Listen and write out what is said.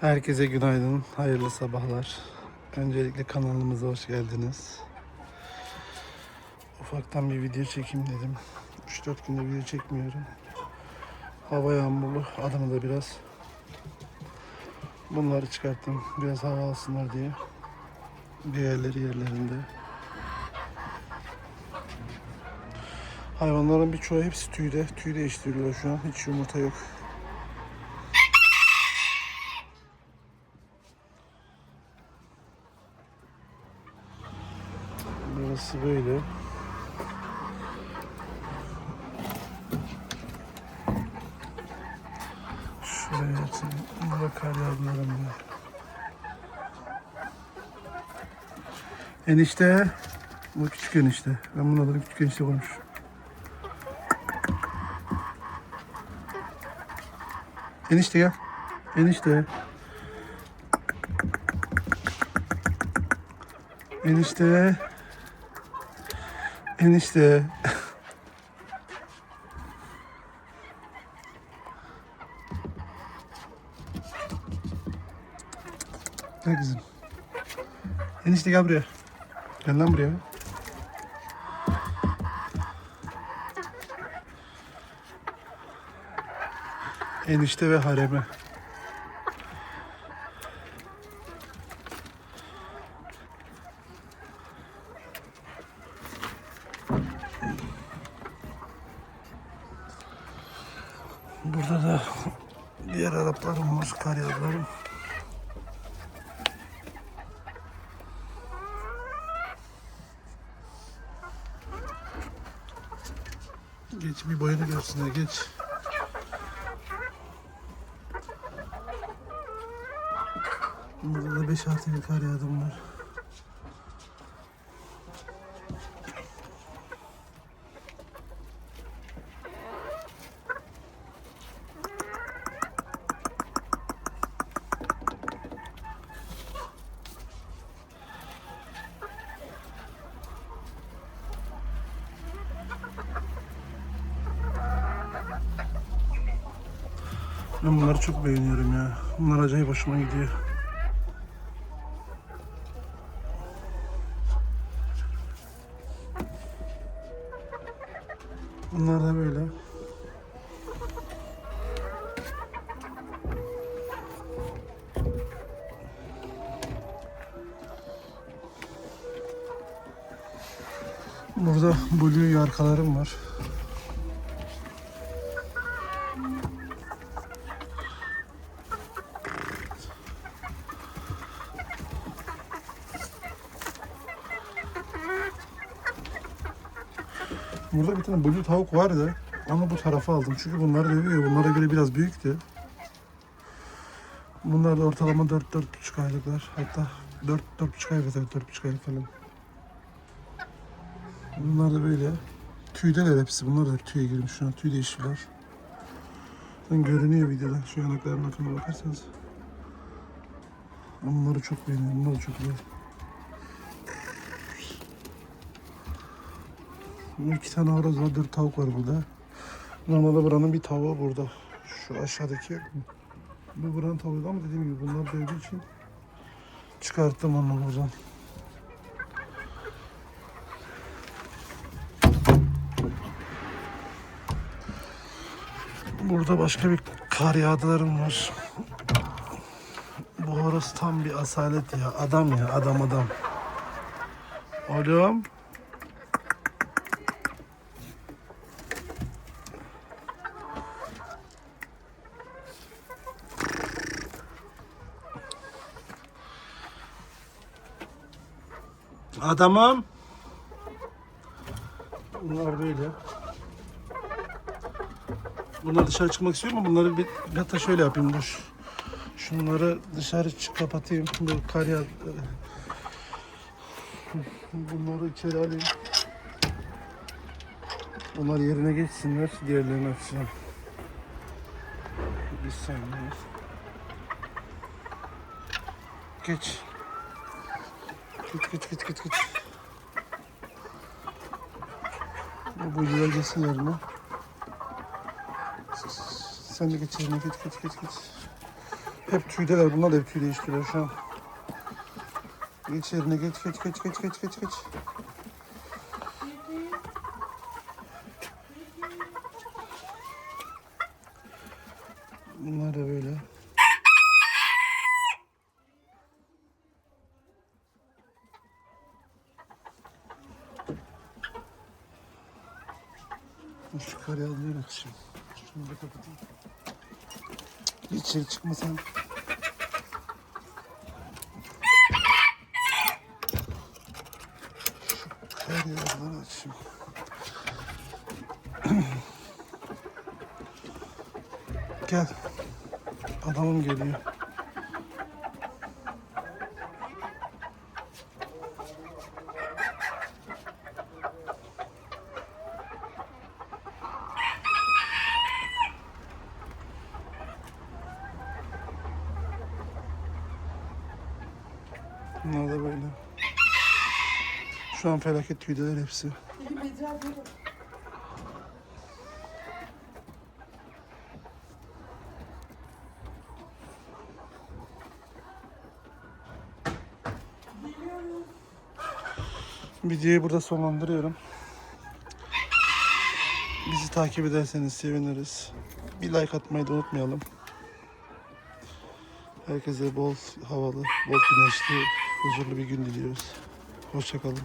Herkese günaydın, hayırlı sabahlar. Öncelikle kanalımıza hoş geldiniz. Ufaktan bir video çekeyim dedim. 3-4 gündür video çekmiyorum. Hava yağmurlu, adamı da biraz. Bunları çıkarttım, biraz hava alsınlar diye. Diğerleri yerlerinde. Hayvanların birçoğu hepsi tüyde. Tüy değiştiriyorlar şu an. Hiç yumurta yok. Burası böyle. Şuraya yatayım. Burada kar yağdılarım var. Enişte. Bu küçük enişte. Ben bunun adını küçük enişte koymuş. Enişte gel. Enişte. Enişte. Enişte. Gel kızım. Enişte gel buraya. Gel lan buraya. Enişte ve hareme. Burada da diğer Araplarım var, Karyalılarım. Geç bir boyunu görsünler, geç. Burada da 5-6 bir kar yağdım var. Ben bunları çok beğeniyorum ya. Bunlar acayip hoşuma gidiyor. Bunlar da böyle. Burada blue yarkalarım var. Burada bir tane blue tavuk vardı. Onu bu tarafa aldım. Çünkü bunlar dövüyor. Bunlara göre biraz büyüktü. Bunlar da ortalama 4-4,5 aylıklar. Hatta 4 4,5 ay kadar 4,5 ay falan. Bunlar da böyle. Tüydeler hepsi. Bunlar da tüye girmiş şu an. Tüy değişiyorlar. Görünüyor videoda. Şu yanaklarına falan bakarsanız. Bunları çok beğeniyorum. Bunlar da çok güzel. İki tane horoz var, tavuk var burada. Normalde buranın bir tavuğu burada. Şu aşağıdaki. Bu buranın tavuğu ama dediğim gibi bunlar dövdüğü için çıkarttım onu buradan. Burada başka bir kar yağdılarım var. Bu horoz tam bir asalet ya. Adam ya, adam adam. Oğlum. Adamım. Bunlar böyle. Bunlar dışarı çıkmak istiyor mu? Bunları bir hatta şöyle yapayım dur. Şunları dışarı çık kapatayım. Bu kar yağ... Bunları içeri alayım. Onlar yerine geçsinler. Diğerlerini açacağım. Bir saniye. Geç. Git git git git git. Bu yiyeceksin yerine. Sen de geç yerine git git git git. Hep tüydeler. Bunlar da hep tüy değiştiriyor şu an. Geç yerine geç geç geç geç geç geç geç. Bunlar da böyle. Şu kare almaya bak şimdi. Şunu da kapatayım. İçeri çıkma sen. Şu kare almaya açayım. Gel. Adamım geliyor. Bunlar da böyle. Şu an felaket tüydeler hepsi. Videoyu burada sonlandırıyorum. Bizi takip ederseniz seviniriz. Bir like atmayı da unutmayalım. Herkese bol havalı, bol güneşli, huzurlu bir gün diliyoruz. Hoşçakalın.